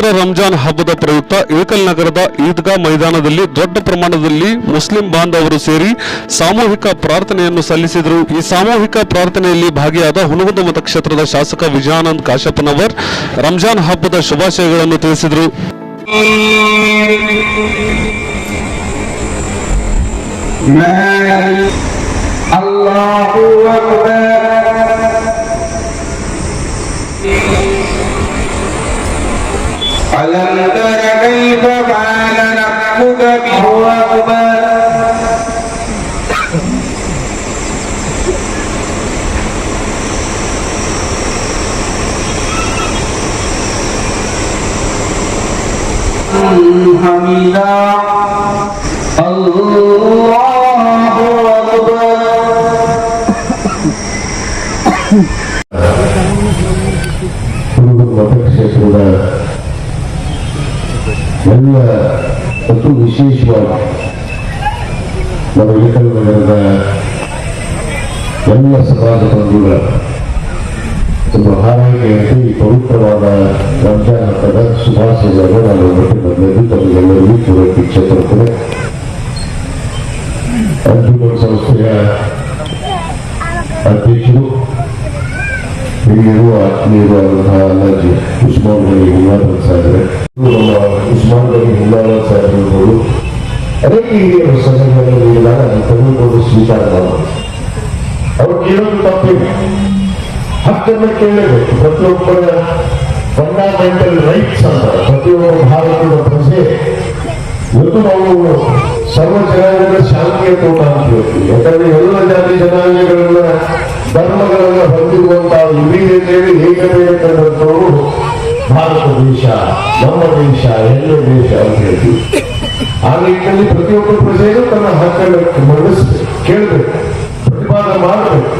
ಪವಿತ್ರ ರಂಜಾನ್ ಹಬ್ಬದ ಪ್ರಯುಕ್ತ ಇಳಕಲ್ ನಗರದ ಈದ್ಗಾ ಮೈದಾನದಲ್ಲಿ ದೊಡ್ಡ ಪ್ರಮಾಣದಲ್ಲಿ ಮುಸ್ಲಿಂ ಬಾಂಧವರು ಸೇರಿ ಸಾಮೂಹಿಕ ಪ್ರಾರ್ಥನೆಯನ್ನು ಸಲ್ಲಿಸಿದರು. ಈ ಸಾಮೂಹಿಕ ಪ್ರಾರ್ಥನೆಯಲ್ಲಿ ಭಾಗಿಯಾದ ಹುಣಗುಂದ ಮತಕ್ಷೇತ್ರದ ಶಾಸಕ ವಿಜಯಾನಂದ್ ಕಾಶಪ್ಪನವರ್ ರಂಜಾನ್ ಹಬ್ಬದ ಶುಭಾಶಯಗಳನ್ನು ತಿಳಿಸಿದರು. ಅಲ್ಲಾಹು ಅಕ್ಬರ್. ألم تر كيف فعل ربك بهواهما حميدا الله أكبر Thank you. ಎಲ್ಲ ಮತ್ತು ವಿಶೇಷವಾಗಿ ನಮ್ಮ ಎಲ್ಲ ಸಮಾಜ ಬಂಧುಗಳ ಒಂದು ಹಾರೈಕೆಯಂತೆ ಈ ಪವಿತ್ರವಾದ ರಂಜಾನ್ ಹಬ್ಬದ ಶುಭಾಶಯಗಳನ್ನು ನಾನು ತಮಗೆಲ್ಲರಿಗೂ ಕೂಡ ಇಚ್ಛೆ ಪಡ್ತೇನೆ ಅಂಜುಮನ್ ಸಂಸ್ಥೆಯ ಅಧ್ಯಕ್ಷರು ಹಿರಿಯರು ಆತ್ಮೀಯರಾದಂತಹ ಅಲ್ಲಾಜಿ ಉಸ್ಮಾನ್ ಗನಿ ಹುಲ್ಲಾದನ್ ಸಾಹೇಬ್ರೆ ನಮ್ಮ ಉಸ್ಮಾನ್ ಗನಿ ಹುಲ್ಲಾದನ್ ಸಾಹೇಬ್ರು ಅನೇಕ ಹಿರಿಯರು ಸಭೆಗಳನ್ನು ನೀಡಿದಾಗ ಅದನ್ನು ತೆಗೆದುಕೊಂಡು ಸ್ವೀಕಾರ ಮಾಡೋದು ಅವ್ರು ಕೇಳೋದು ತಪ್ಪಿಲ್ಲ ಹಕ್ಕನ್ನು ಕೇಳಬೇಕು. ಪ್ರತಿಯೊಬ್ಬರ ಫಂಡಮೆಂಟಲ್ ರೈಟ್ಸ್ ಅಂತ, ಪ್ರತಿಯೊಬ್ಬ ಭಾರತದ ಪ್ರಜೆ, ಇವತ್ತು ನಾವು ಸರ್ವ ಜನಾಂಗದ ಶಾಂತಿಯ ತೋಟ ಅಂತ ಹೇಳ್ತೀವಿ. ಯಾಕಂದ್ರೆ ಎಲ್ಲ ಜಾತಿ ಜನಾಂಗಗಳನ್ನ ಧರ್ಮಗಳನ್ನ ಹೊಂದಿರುವಂತಹ ವಿವಿಧತೆಯಲ್ಲಿ ಏಕತೆ ಕಂಡಂತವರು ಭಾರತ ದೇಶ, ನಮ್ಮ ದೇಶ, ಎಲ್ಲ ದೇಶ ಅಂತ ಹೇಳ್ತೀವಿ. ಆ ನಿಟ್ಟಿನಲ್ಲಿ ಪ್ರತಿಯೊಬ್ಬ ಪ್ರಜೆಗೂ ತನ್ನ ಹಕ್ಕನ್ನು ಮಂಡಿಸ್ಬೇಕು ಕೇಳಬೇಕು, ಪ್ರತಿಪಾದನೆ ಮಾಡಬೇಕು.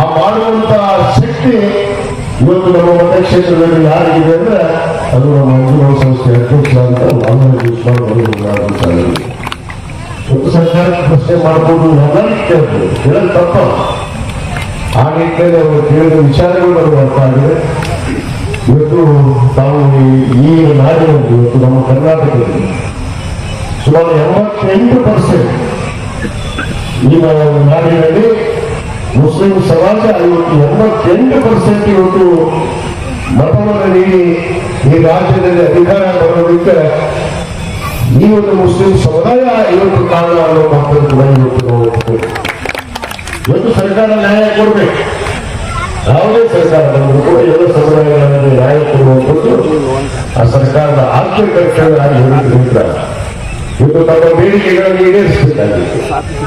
ಆ ಮಾಡುವಂತಹ ಶಕ್ತಿ ಇವತ್ತು ನಮ್ಮ ಮತಕ್ಷೇತ್ರದಲ್ಲಿ ಯಾರಿಗಿದೆ ಅಂದ್ರೆ ಅದು ನಮ್ಮ ಮಂಜುನಾಥ ಸಂಸ್ಥೆ ಅಧ್ಯಕ್ಷ ಅಂತ ಇವತ್ತು ಸರ್ಕಾರಕ್ಕೆ ಪ್ರಶ್ನೆ ಮಾಡ್ಬೋದು ಎಲ್ಲರಿಗೂ ಕೇಳ್ಬೋದು. ಎಲ್ಲ ತಪ್ಪ ಆ ಅವರು ಕೇಳಿದ ವಿಚಾರಗಳು ನಮಗೆ ಅರ್ಥ ಆಗಿದೆ. ಇವತ್ತು ತಾವು ಈ- ನಾಡಿನಲ್ಲಿ ಇವತ್ತು ನಮ್ಮ ಕರ್ನಾಟಕದಲ್ಲಿ ಸುಮಾರು ಎಂಬತ್ತೆಂಟು ಪರ್ಸೆಂಟ್ ಈ ನಾಡಿನಲ್ಲಿ ಮುಸ್ಲಿಂ ಸಮಾಜ ಇವತ್ತು ಎಂಬತ್ತೆಂಟು ಪರ್ಸೆಂಟ್ ಇವತ್ತು ಮತವನ್ನು ನೀಡಿ ಈ ರಾಜ್ಯದಲ್ಲಿ ಅಧಿಕಾರ ಬರೋದಕ್ಕೆ ಈ ಒಂದು ಮುಸ್ಲಿಂ ಸಮುದಾಯ ಇವತ್ತು ಕಾರಣ ಅನ್ನೋ ಮಾತನ್ನು ಕೂಡ ಇವತ್ತು ಇವತ್ತು ಸರ್ಕಾರ ನ್ಯಾಯ ಕೊಡಬೇಕು. ಯಾವುದೇ ಸರ್ಕಾರ ಬಂದರೂ ಎಲ್ಲ ಸಮುದಾಯಗಳಿಗೆ ನ್ಯಾಯ ಕೊಡುವಂಥದ್ದು ಆ ಸರ್ಕಾರದ ಆರ್ಥಿಕ ಕರ್ತವ್ಯ ಹೇಳಿದ್ದಾರೆ ಇವತ್ತು ತಮ್ಮ ಬೇಡಿಕೆಗಳನ್ನು ಈಡೇರಿಸಬೇಕಾಗಿತ್ತು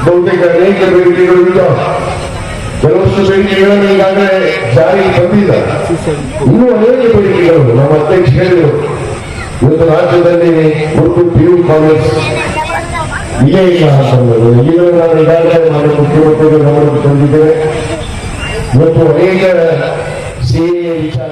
ಬಹುತೇಕ ಅನೇಕ ಬೇಡಿಕೆಗಳು ಇದ್ದಾವೆ ಕೆಲವಷ್ಟು ಬೇಡಿಕೆಗಳನ್ನು ಈಗಾಗಲೇ ಜಾರಿಗೆ ಬಂದಿದ್ದಾರೆ ಇನ್ನೂ ಅನೇಕ ಬೇಡಿಕೆಗಳು. ನಮ್ಮ ಅಧ್ಯಕ್ಷ ಹೇಳಿದರು, ಇವತ್ತು ರಾಜ್ಯದಲ್ಲಿ ಒಂದು ಪಿ ಯು ಕಾಲೇಜ್ ಇಲ್ಲೇ ಇಲ್ಲ ಅಂತಂದರು ಈಗ ನಾನು ಈಗಾಗಲೇ ನಾನು ಮುಖ್ಯಮಂತ್ರಿಗಳು ಗಮನಕ್ಕೆ ಇವತ್ತು ಅನೇಕ ಸಿ ವಿಚಾರ